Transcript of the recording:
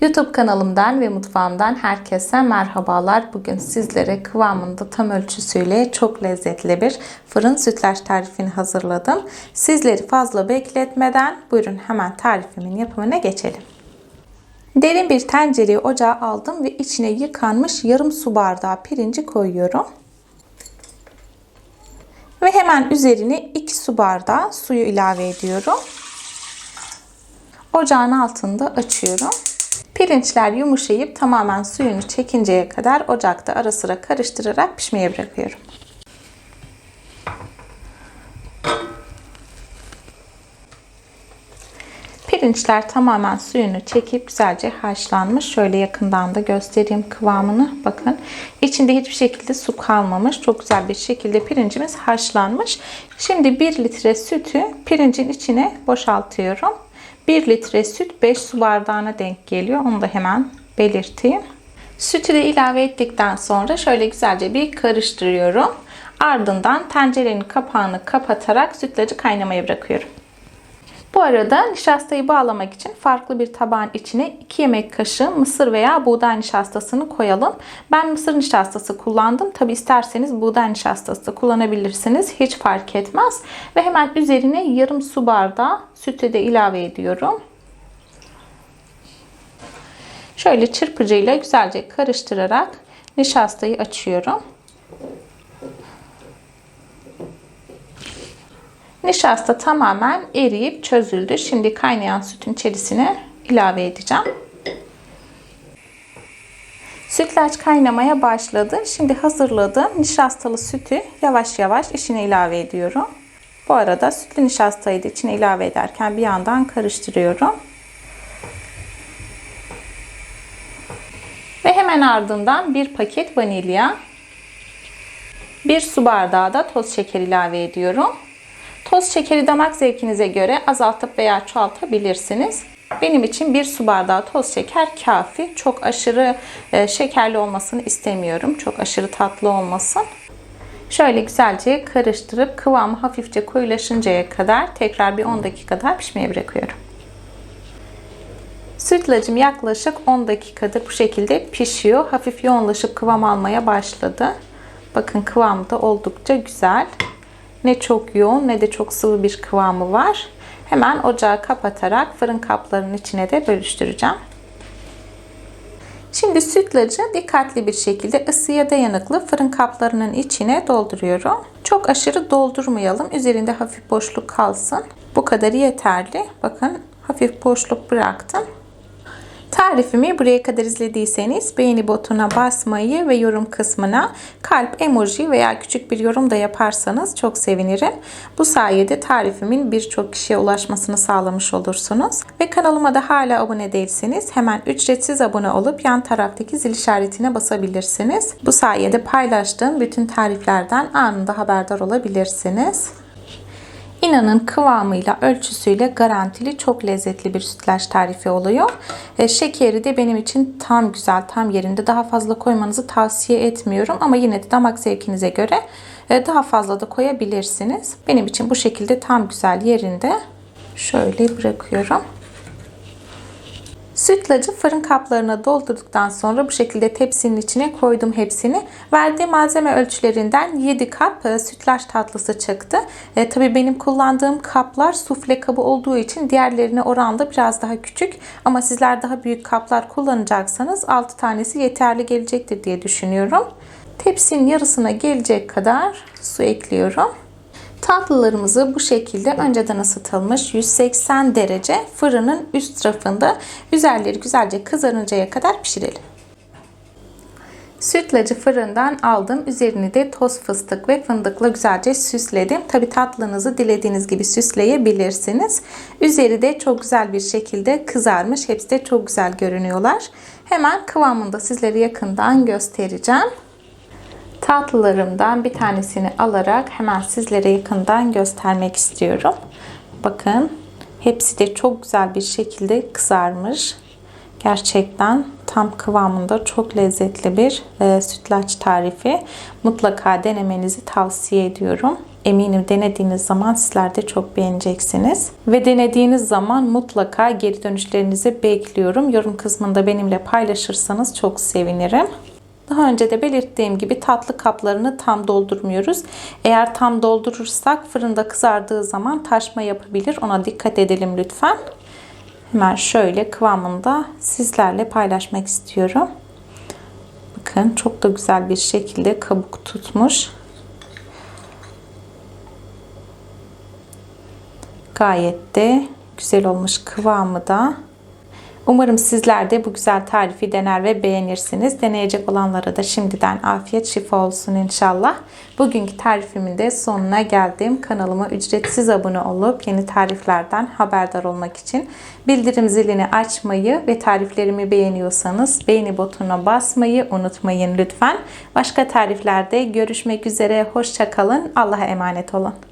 YouTube kanalımdan ve mutfağımdan herkese merhabalar. Bugün sizlere kıvamında tam ölçüsüyle çok lezzetli bir fırın sütlaç tarifini hazırladım. Sizleri fazla bekletmeden buyurun hemen tarifimin yapımına geçelim. Derin bir tencereyi ocağa aldım ve içine yıkanmış yarım su bardağı pirinci koyuyorum. Ve hemen üzerine 2 su bardağı suyu ilave ediyorum. Ocağın altında açıyorum. Pirinçler yumuşayıp tamamen suyunu çekinceye kadar ocakta ara sıra karıştırarak pişmeye bırakıyorum. Pirinçler tamamen suyunu çekip güzelce haşlanmış. Şöyle yakından da göstereyim kıvamını. Bakın içinde hiçbir şekilde su kalmamış. Çok güzel bir şekilde pirincimiz haşlanmış. Şimdi 1 litre sütü pirincin içine boşaltıyorum. 1 litre süt 5 su bardağına denk geliyor. Onu da hemen belirteyim. Sütü de ilave ettikten sonra şöyle güzelce bir karıştırıyorum. Ardından tencerenin kapağını kapatarak sütlacı kaynamaya bırakıyorum. Bu arada nişastayı bağlamak için farklı bir tabağın içine 2 yemek kaşığı mısır veya buğday nişastasını koyalım. Ben mısır nişastası kullandım. Tabi isterseniz buğday nişastası da kullanabilirsiniz. Hiç fark etmez. Ve hemen üzerine yarım su bardağı sütü de ilave ediyorum. Şöyle çırpıcıyla güzelce karıştırarak nişastayı açıyorum. Nişasta tamamen eriyip çözüldü. Şimdi kaynayan sütün içerisine ilave edeceğim. Sütlaç kaynamaya başladı. Şimdi hazırladığım nişastalı sütü yavaş yavaş içine ilave ediyorum. Bu arada sütlü nişastayı da içine ilave ederken bir yandan karıştırıyorum. Ve hemen ardından bir paket vanilya, bir su bardağı da toz şeker ilave ediyorum. Toz şekeri damak zevkinize göre azaltıp veya çoğaltabilirsiniz. Benim için bir su bardağı toz şeker kafi. Çok aşırı e, şekerli olmasını istemiyorum. Çok aşırı tatlı olmasın. Şöyle güzelce karıştırıp kıvamı hafifçe koyulaşıncaya kadar tekrar bir 10 dakika daha pişmeye bırakıyorum. Sütlacım yaklaşık 10 dakikadır bu şekilde pişiyor. Hafif yoğunlaşıp kıvam almaya başladı. Bakın kıvamı da oldukça güzel. Ne çok yoğun ne de çok sıvı bir kıvamı var. Hemen ocağı kapatarak fırın kaplarının içine de bölüştüreceğim. Şimdi sütlacı dikkatli bir şekilde ısıya dayanıklı fırın kaplarının içine dolduruyorum. Çok aşırı doldurmayalım. Üzerinde hafif boşluk kalsın. Bu kadarı yeterli. Bakın hafif boşluk bıraktım. Tarifimi buraya kadar izlediyseniz beğeni butonuna basmayı ve yorum kısmına kalp emoji veya küçük bir yorum da yaparsanız çok sevinirim. Bu sayede tarifimin birçok kişiye ulaşmasını sağlamış olursunuz. Ve kanalıma da hala abone değilseniz hemen ücretsiz abone olup yan taraftaki zil işaretine basabilirsiniz. Bu sayede paylaştığım bütün tariflerden anında haberdar olabilirsiniz. İnanın kıvamıyla, ölçüsüyle garantili çok lezzetli bir sütlaç tarifi oluyor. E, şekeri de benim için tam güzel, tam yerinde. Daha fazla koymanızı tavsiye etmiyorum ama yine de damak zevkinize göre e, daha fazla da koyabilirsiniz. Benim için bu şekilde tam güzel yerinde. Şöyle bırakıyorum. Sütlacı fırın kaplarına doldurduktan sonra bu şekilde tepsinin içine koydum hepsini. Verdiği malzeme ölçülerinden 7 kap e, sütlaç tatlısı çıktı. E, Tabi benim kullandığım kaplar sufle kabı olduğu için diğerlerine oranla biraz daha küçük. Ama sizler daha büyük kaplar kullanacaksanız 6 tanesi yeterli gelecektir diye düşünüyorum. Tepsinin yarısına gelecek kadar su ekliyorum. Tatlılarımızı bu şekilde önceden ısıtılmış 180 derece fırının üst tarafında üzerleri güzelce kızarıncaya kadar pişirelim. Sütlacı fırından aldım. Üzerini de toz fıstık ve fındıkla güzelce süsledim. Tabi tatlınızı dilediğiniz gibi süsleyebilirsiniz. Üzeri de çok güzel bir şekilde kızarmış. Hepsi de çok güzel görünüyorlar. Hemen kıvamında sizlere yakından göstereceğim tatlılarımdan bir tanesini alarak hemen sizlere yakından göstermek istiyorum. Bakın hepsi de çok güzel bir şekilde kızarmış. Gerçekten tam kıvamında çok lezzetli bir e, sütlaç tarifi. Mutlaka denemenizi tavsiye ediyorum. Eminim denediğiniz zaman sizler de çok beğeneceksiniz. Ve denediğiniz zaman mutlaka geri dönüşlerinizi bekliyorum. Yorum kısmında benimle paylaşırsanız çok sevinirim. Daha önce de belirttiğim gibi tatlı kaplarını tam doldurmuyoruz. Eğer tam doldurursak fırında kızardığı zaman taşma yapabilir. Ona dikkat edelim lütfen. Hemen şöyle kıvamında sizlerle paylaşmak istiyorum. Bakın çok da güzel bir şekilde kabuk tutmuş. Gayet de güzel olmuş kıvamı da. Umarım sizler de bu güzel tarifi dener ve beğenirsiniz. Deneyecek olanlara da şimdiden afiyet şifa olsun inşallah. Bugünkü tarifimin de sonuna geldim. Kanalıma ücretsiz abone olup yeni tariflerden haberdar olmak için bildirim zilini açmayı ve tariflerimi beğeniyorsanız beğeni butonuna basmayı unutmayın lütfen. Başka tariflerde görüşmek üzere. Hoşçakalın. Allah'a emanet olun.